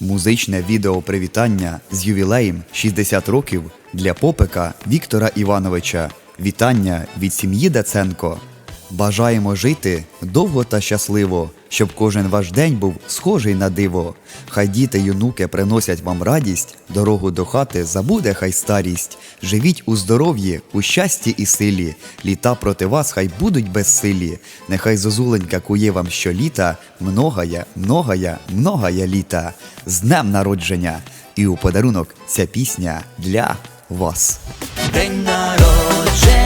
Музичне відео привітання з ювілеєм 60 років для попика Віктора Івановича. Вітання від сім'ї Даценко. Бажаємо жити довго та щасливо, щоб кожен ваш день був схожий на диво. Хай діти й онуки приносять вам радість, дорогу до хати забуде хай старість. Живіть у здоров'ї, у щасті і силі. Літа проти вас хай будуть безсилі. Нехай зозуленька кує вам щоліта, многая, многая, многая літа. З днем народження! І у подарунок ця пісня для вас. День народження,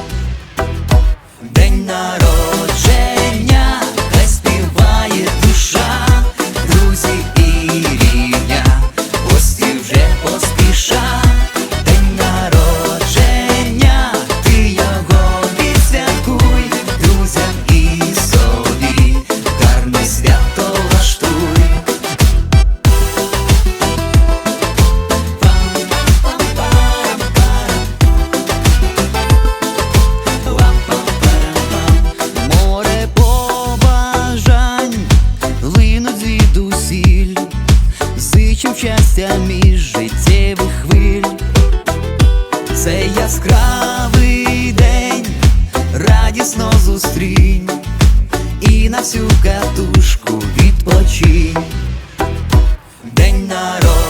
радісно зустрінь і на всю катушку відпочинь. День народ.